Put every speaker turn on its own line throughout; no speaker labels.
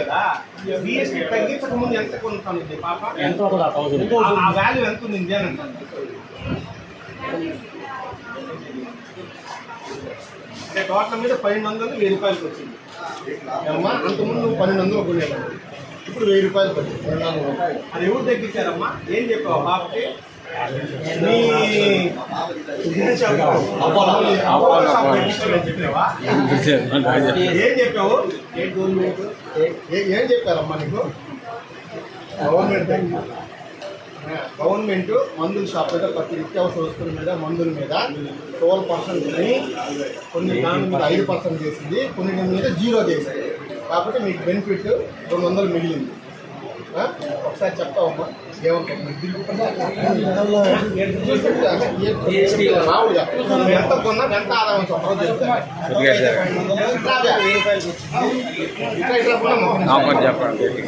కదా జిఎస్టీ తగ్గించక ముందు ఎంత కొనుక్కుంది పాప
ఎంత ఆ
వాల్యూ ఎంత ఉంది అని అంటాను అంటే టోటల్ మీద పన్నెండు వందలు వెయ్యి రూపాయలకి వచ్చింది అమ్మా అంతకుముందు నువ్వు పన్నెండు వందలు కొనేవాడు ఇప్పుడు వెయ్యి రూపాయలు పడింది. రెండు వందల అది ఎవరు తగ్గించారమ్మా ఏం చెప్పావు పాపకి ఏం చెప్పావు? ఏ- ఏం చెప్పారమ్మా నీకు? గవర్నమెంట్ గవర్నమెంట్ మందుల షాప్ మీద ప్రతి నిత్యావసర వస్తువుల మీద మందుల మీద ట్వెల్వ్ పర్సెంట్ అని కొన్ని దాని మీద ఐదు పర్సెంట్ చేసింది కొన్ని దాని మీద జీరో చేసింది. కాబట్టి మీకు బెనిఫిట్ రెండు వందలు మిగిలింది. ఒకసారి చెప్తావమ్మా. ఎంత కొన్నా ఎంత ఆదాయం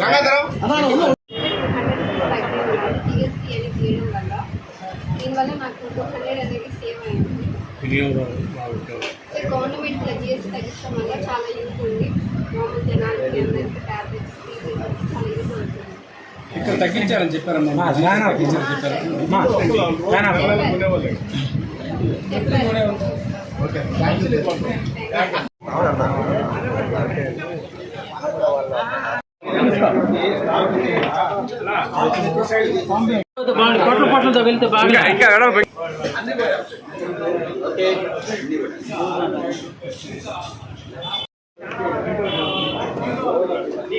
గంగాధరం
వల్ల దీనివల్ల నాకు టూ హండ్రెడ్ అనేది సేవ్ అయింది గవర్నమెంట్ జిఎస్టీ తగ్గించడం వల్ల చాలా యూజ్ ఉంది
తగ్గించారని చెప్పారమ్మా తగ్గించారని చెప్పారు
చెప్పారు
ఓకే థ్యాంక్ యూ
పట్ల పట్లతో వెళ్తే బాగా
బాబాయ్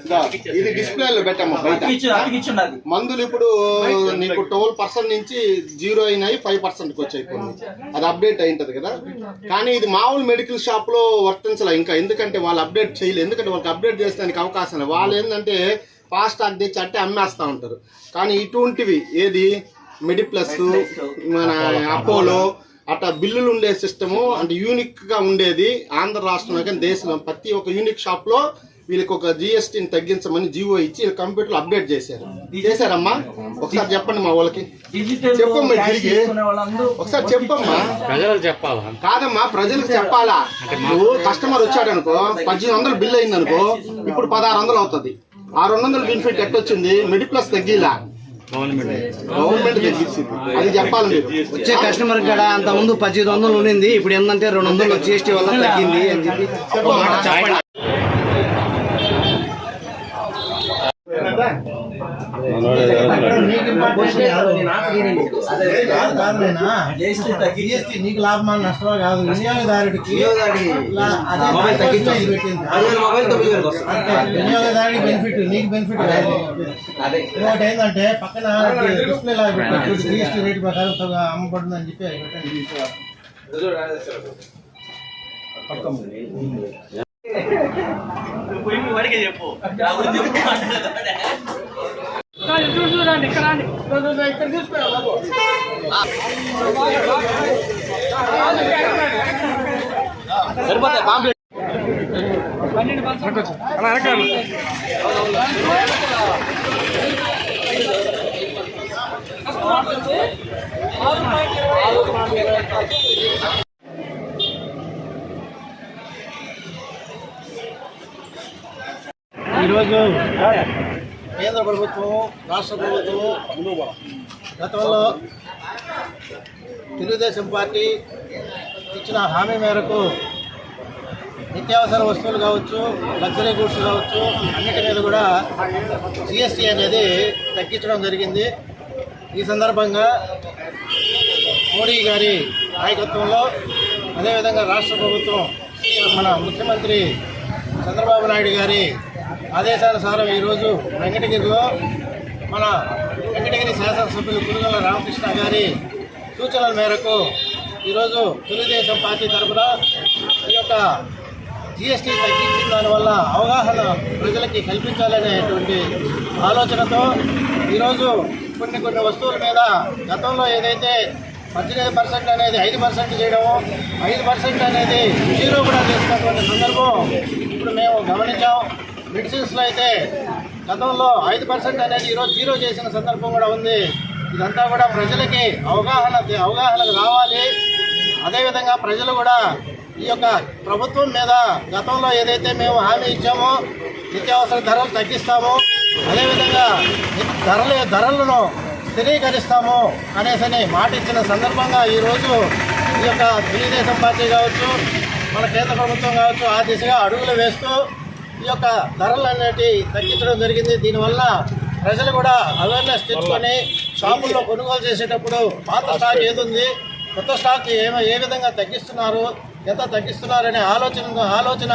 ఇదా, ఇది డిస్ప్లేలో పెట్టమ్మా బయట. మందులు ఇప్పుడు నీకు ట్వెల్వ్ పర్సెంట్ నుంచి జీరో అయినాయి ఫైవ్ పర్సెంట్కి వచ్చాయి కొన్ని. అది అప్డేట్ అయింటది కదా. కానీ ఇది మామూలు మెడికల్ షాప్లో వర్తించలే ఇంకా. ఎందుకంటే వాళ్ళు అప్డేట్ చేయలేదు ఎందుకంటే వాళ్ళకి అప్డేట్ చేసేదానికి అవకాశం లేదు. వాళ్ళు ఏంటంటే ఫాస్ట్ టాక్ తెచ్చి అంటే అమ్మేస్తా ఉంటారు. కానీ ఇటువంటివి ఏది? మెడిప్లస్ మన అపోలో. అట్లా బిల్లులు ఉండే సిస్టము అంటే యూనిక్గా ఉండేది ఆంధ్ర రాష్ట్రంలో కానీ దేశంలో ప్రతి ఒక్క యూనిక్ షాప్లో వీళ్ళకి ఒక జిఎస్టీని తగ్గించమని జీవో ఇచ్చి కంప్యూటర్ అప్డేట్ చేశారు. చేశారమ్మా? ఒకసారి చెప్పండి మా వాళ్ళకి. చెప్పమ్మా తిరిగి. ఒకసారి చెప్పమ్మా.
ప్రజలకు చెప్పాలా?
కాదమ్మా ప్రజలకు చెప్పాలా? నువ్వు కస్టమర్ వచ్చాడు అనుకో పద్దెనిమిది వందలు బిల్ అయింది అనుకో ఇప్పుడు పదహారు వందలు అవుతుంది. ఆ రెండు వందల బెనిఫిట్ ఎట్టొచ్చింది? మెడిప్లస్ తగ్గిలా.
వచ్చే కస్టమర్ కాడ అంత ముందు పద్దెనిమిది వందలు ఉండింది ఇప్పుడు ఏంటంటే రెండు వందలు జిఎస్టీ వల్ల తగ్గింది అని చెప్పి చెప్పండి.
జిఎస్టీ నీకు లాభమా నష్టమా కాదు వినియోగదారుడికి వినియోగదారుడి బెనిఫిట్ నీకు బెనిఫిట్ కాదు ఇంకోటి ఏంటంటే పక్కన డిస్ప్లే లాగా పెట్టారు జిఎస్టీ రేట్ ప్రకారం అమ్మబడుతుంది అని చెప్పి అది పెట్టండి.
సరిపోతాయి పాంప్లెట్
ఈరోజు కేంద్ర ప్రభుత్వం రాష్ట్ర ప్రభుత్వం గతంలో తెలుగుదేశం పార్టీ ఇచ్చిన హామీ మేరకు నిత్యావసర వస్తువులు కావచ్చు లగ్జరీ గూడ్స్ కావచ్చు అన్నిటి మీద కూడా జిఎస్టీ అనేది తగ్గించడం జరిగింది. ఈ సందర్భంగా మోడీ గారి నాయకత్వంలో అదేవిధంగా రాష్ట్ర ప్రభుత్వం మన ముఖ్యమంత్రి చంద్రబాబు నాయుడు గారి ఆదేశానుసారం ఈరోజు వెంకటగిరిలో మన వెంకటగిరి శాసనసభ్యులు కురుగల రామకృష్ణ గారి సూచనల మేరకు ఈరోజు తెలుగుదేశం పార్టీ తరఫున ఈ యొక్క జిఎస్టీ తగ్గించిన దానివల్ల అవగాహన ప్రజలకి కల్పించాలనేటువంటి ఆలోచనతో ఈరోజు కొన్ని కొన్ని వస్తువుల మీద గతంలో ఏదైతే పద్దెనిమిది పర్సెంట్ అనేది ఐదు పర్సెంట్ చేయడము ఐదు పర్సెంట్ అనేది జీరో కూడా చేసినటువంటి సందర్భం ఇప్పుడు మేము గమనించాం. మెడిసిన్స్లో అయితే గతంలో ఐదు పర్సెంట్ అనేది ఈరోజు జీరో చేసిన సందర్భం కూడా ఉంది. ఇదంతా కూడా ప్రజలకి అవగాహన అవగాహనకు రావాలి. అదేవిధంగా ప్రజలు కూడా ఈ యొక్క ప్రభుత్వం మీద గతంలో ఏదైతే మేము హామీ ఇచ్చామో నిత్యావసర ధరలు తగ్గిస్తాము. అదేవిధంగా ధరలు ధరలను స్థిరీకరిస్తాము అనేసని మాట ఇచ్చిన సందర్భంగా ఈరోజు ఈ యొక్క తెలుగుదేశం పార్టీ కావచ్చు మన కేంద్ర ప్రభుత్వం కావచ్చు ఆ దిశగా అడుగులు వేస్తూ ఈ యొక్క ధరలు అనేటి తగ్గించడం జరిగింది. దీనివల్ల ప్రజలు కూడా అవేర్నెస్ తెచ్చుకొని షాపుల్లో కొనుగోలు చేసేటప్పుడు పాత స్టాక్ ఏది ఉంది? కొత్త స్టాక్ ఏ ఏ విధంగా తగ్గిస్తున్నారు? ఎంత తగ్గిస్తున్నారనే ఆలోచన ఆలోచన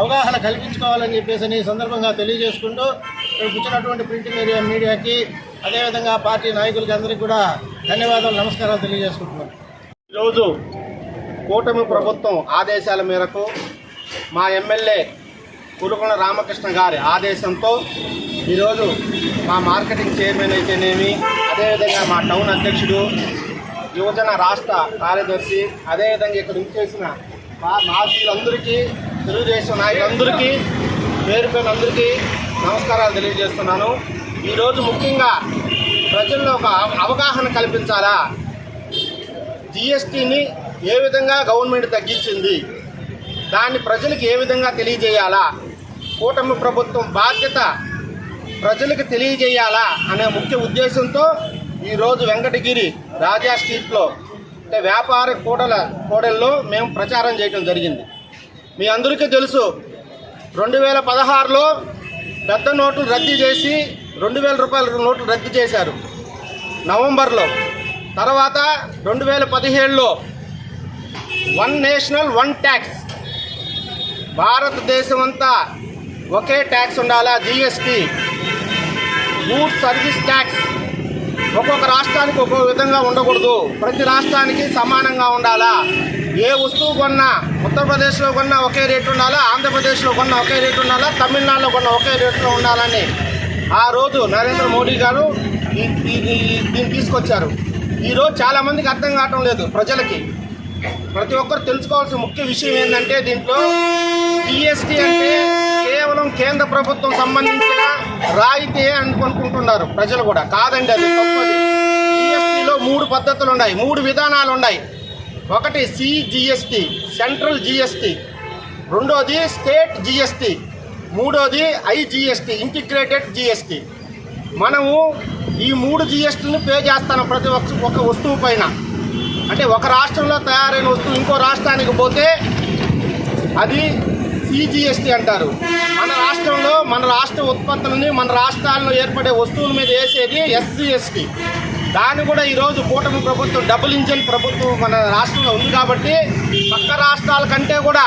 అవగాహన కల్పించుకోవాలని చెప్పేసి ఈ సందర్భంగా తెలియజేసుకుంటూ ఇక్కడ కూర్చున్నటువంటి ప్రింట్ మీడియా మీడియాకి అదేవిధంగా పార్టీ నాయకులకి అందరికీ కూడా ధన్యవాదాలు నమస్కారాలు తెలియజేసుకుంటున్నాను
ఈరోజు కూటమి ప్రభుత్వం ఆదేశాల మేరకు మా ఎమ్మెల్యే కురుకొండ రామకృష్ణ గారి ఆదేశంతో ఈరోజు మా మార్కెటింగ్ చైర్మన్ అయితేనేమి అదేవిధంగా మా టౌన్ అధ్యక్షుడు యువజన రాష్ట్ర కార్యదర్శి అదేవిధంగా ఇక్కడ ఉంచేసిన మా నాయకులందరికీ తెలుగుదేశం నాయకులందరికీ పేరు పేరు అందరికీ నమస్కారాలు తెలియజేస్తున్నాను. ఈరోజు ముఖ్యంగా ప్రజల్లో ఒక అవగాహన కల్పించాలా? జిఎస్టీని ఏ విధంగా గవర్నమెంట్ తగ్గించింది? దాన్ని ప్రజలకు ఏ విధంగా తెలియజేయాలా? కూటమి ప్రభుత్వం బాధ్యత ప్రజలకు తెలియజేయాలా అనే ముఖ్య ఉద్దేశంతో ఈరోజు వెంకటగిరి రాజా స్ట్రీట్లో అంటే వ్యాపార కూడల కూడల్లో మేము ప్రచారం చేయడం జరిగింది. మీ అందరికీ తెలుసు రెండు వేల పదహారులో పెద్ద నోట్లు రద్దు చేసి రెండు వేల రూపాయల నోట్లు రద్దు చేశారు. నవంబర్లో. తర్వాత రెండు వేల పదిహేడులో. One national one tax. భారతదేశం అంతా ఒకే ట్యాక్స్ ఉండాలా జిఎస్టీ గూడ్ సర్వీస్ ట్యాక్స్ ఒక్కొక్క రాష్ట్రానికి ఒక్కొక్క విధంగా ఉండకూడదు. ప్రతి రాష్ట్రానికి సమానంగా ఉండాలా? ఏ వస్తువు కొన్నా ఉత్తరప్రదేశ్లో కొన్నా ఒకే రేటు ఉండాలా? ఆంధ్రప్రదేశ్లో కొన్నా ఒకే రేటు ఉండాలా? తమిళనాడులో కొన్నా ఒకే రేటులో ఉండాలని ఆ రోజు నరేంద్ర మోడీ గారు ఈ దీన్ని తీసుకొచ్చారు. ఈరోజు చాలామందికి అర్థం కావటం లేదు ప్రజలకి. ప్రతి ఒక్కరు తెలుసుకోవాల్సిన ముఖ్య విషయం ఏంటంటే దీంట్లో జిఎస్టీ అంటే కేవలం కేంద్ర ప్రభుత్వం సంబంధించిన రాయితీ అనుకుంటున్నారు ప్రజలు కూడా. కాదండి అది తప్పది. జిఎస్టీలో మూడు పద్ధతులు ఉన్నాయి మూడు విధానాలు ఉన్నాయి ఒకటి సిజిఎస్టీ సెంట్రల్ జిఎస్టీ రెండోది స్టేట్ జిఎస్టీ మూడోది ఐజిఎస్టీ ఇంటిగ్రేటెడ్ జిఎస్టీ మనము ఈ మూడు జిఎస్టీని పే చేస్తాను ప్రతి ఒక్క ఒక వస్తువు పైన. అంటే ఒక రాష్ట్రంలో తయారైన వస్తువు ఇంకో రాష్ట్రానికి పోతే అది సిజిఎస్టీ అంటారు. మన రాష్ట్రంలో మన రాష్ట్ర ఉత్పత్తులని మన రాష్ట్రాల్లో ఏర్పడే వస్తువుల మీద వేసేది ఎస్జిఎస్టీ దాన్ని కూడా ఈరోజు కూటమి ప్రభుత్వం డబుల్ ఇంజిన్ ప్రభుత్వం మన రాష్ట్రంలో ఉంది కాబట్టి పక్క రాష్ట్రాల కంటే కూడా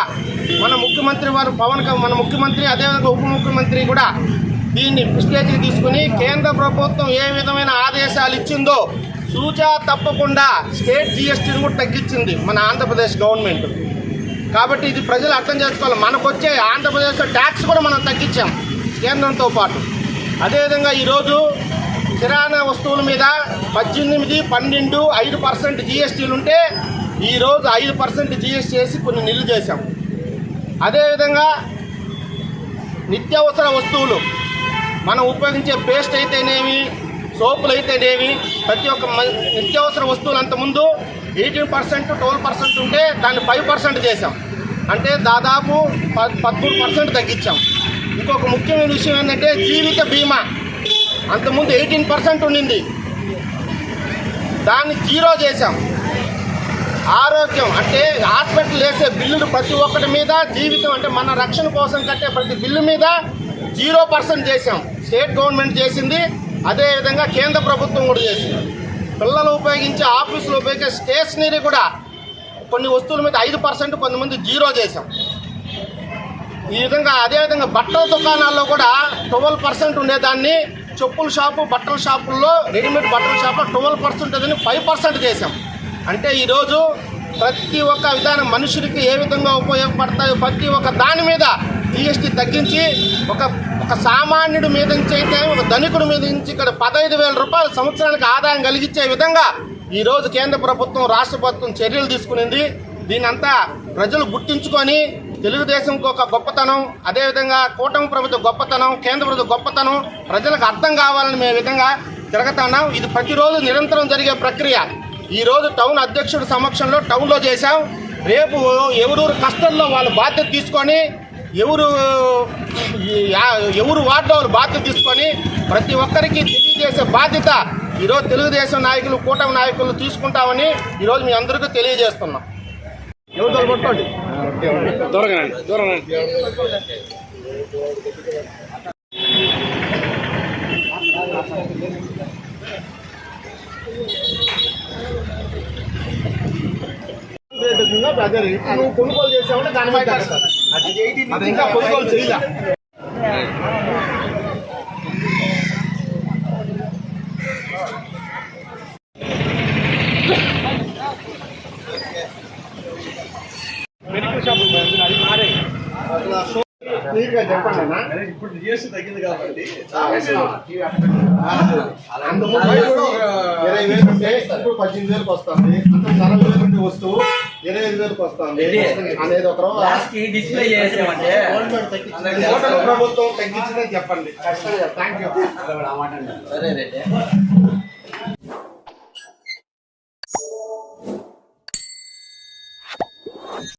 మన ముఖ్యమంత్రి వారు పవన్ క- మన ముఖ్యమంత్రి అదేవిధంగా ఉప ముఖ్యమంత్రి కూడా దీన్ని విశ్లేషణ తీసుకుని కేంద్ర ప్రభుత్వం ఏ విధమైన ఆదేశాలు ఇచ్చిందో సూచా తప్పకుండా స్టేట్ జిఎస్టీని కూడా తగ్గించింది మన ఆంధ్రప్రదేశ్ గవర్నమెంట్ కాబట్టి ఇది ప్రజలు అర్థం చేసుకోవాలి. మనకు వచ్చే ఆంధ్రప్రదేశ్లో ట్యాక్స్ కూడా మనం తగ్గించాం కేంద్రంతో పాటు. అదేవిధంగా ఈరోజు కిరాణా వస్తువుల మీద పద్దెనిమిది పన్నెండు ఐదు పర్సెంట్ జిఎస్టీలు ఉంటే ఈరోజు ఐదు పర్సెంట్ జిఎస్టీ వేసి కొన్ని నిల్లు చేశాం. అదేవిధంగా నిత్యావసర వస్తువులు. మనం ఉపయోగించే పేస్ట్ అయితేనేమి సోపులు అయితేనేవి ప్రతి ఒక్క మ- నిత్యావసర వస్తువులు అంతకుముందు ఎయిటీన్ పర్సెంట్ ట్వెల్వ్ పర్సెంట్ ఉంటే దాన్ని ఫైవ్ పర్సెంట్ చేసాం అంటే దాదాపు ప పదమూడు పర్సెంట్ తగ్గించాం. ఇంకొక ముఖ్యమైన విషయం ఏంటంటే జీవిత బీమా. అంతకుముందు ఎయిటీన్ పర్సెంట్ ఉండింది. దాన్ని జీరో చేసాం ఆరోగ్యం అంటే హాస్పిటల్ వేసే బిల్లులు ప్రతి ఒక్కటి మీద జీవితం అంటే మన రక్షణ కోసం కట్టే ప్రతి బిల్లు మీద జీరో పర్సెంట్ చేసాం స్టేట్ గవర్నమెంట్ చేసింది. అదేవిధంగా కేంద్ర ప్రభుత్వం కూడా చేసింది. పిల్లలు ఉపయోగించే ఆఫీసులో ఉపయోగించే స్టేషనరీ కూడా కొన్ని వస్తువుల మీద ఐదు పర్సెంట్ కొంతమంది జీరో చేశాం. ఈ విధంగా అదేవిధంగా బట్టల దుకాణాల్లో కూడా ట్వెల్వ్ పర్సెంట్ ఉండేదాన్ని. చెప్పుల షాపు బట్టల షాపుల్లో రెడీమేడ్ బట్టల షాపులో ట్వెల్వ్ పర్సెంట్ అదని ఫైవ్ పర్సెంట్ చేసాం అంటే ఈరోజు ప్రతి ఒక్క విధానం మనుషులకి ఏ విధంగా ఉపయోగపడతాయో ప్రతి ఒక్క దాని మీద జిఎస్టీ తగ్గించి ఒక ఒక సామాన్యుడి మీద నుంచి అయితే ఒక ధనికుడి మీద నుంచి ఇక్కడ పదహైదు వేల రూపాయల సంవత్సరానికి ఆదాయం కలిగించే విధంగా ఈరోజు కేంద్ర ప్రభుత్వం రాష్ట్ర ప్రభుత్వం చర్యలు తీసుకునింది. దీనంతా ప్రజలు గుర్తించుకొని తెలుగుదేశంకి ఒక గొప్పతనం అదేవిధంగా కూటమి ప్రభుత్వ గొప్పతనం కేంద్ర ప్రభుత్వ గొప్పతనం ప్రజలకు అర్థం కావాలని మేము విధంగా తిరగతున్నాం. ఇది ప్రతిరోజు నిరంతరం జరిగే ప్రక్రియ. ఈరోజు టౌన్ అధ్యక్షుడి సమక్షంలో టౌన్లో చేశాం. రేపు ఎవరూరు కష్టంలో వాళ్ళ బాధ్యత తీసుకొని ఎవరు ఎవరు వార్డు బాధ్యత తీసుకొని ప్రతి ఒక్కరికి తెలియజేసే బాధ్యత ఈరోజు తెలుగుదేశం నాయకులు కూటమి నాయకులు తీసుకుంటామని ఈరోజు మీ అందరికీ తెలియజేస్తున్నాం. ఎవరు కొట్టండి
దూరంగా రండి, దూరంగా రండి.
ఇప్పుడు ఉంటుందో అదే రేట్. నువ్వు కొనుగోలు చేసావంటే దాని మీద అది ఇంకా కొనుగోలు చేయలే క్లియర్గా చెప్పండి అన్న. అంతకు ముందు ఇరవై వేలు ఉంటే ఇప్పుడు పద్దెనిమిది వేలకు వస్తుంది అంత నలభై వేలు ఉంటే వస్తువు ఇరవై ఐదు వేలకు వస్తుంది. అనేది ఒక రోజు
డిస్ప్లే చేసామంటే
కూటమి ప్రభుత్వం తగ్గించిందని చెప్పండి. థ్యాంక్ యూ
సరే.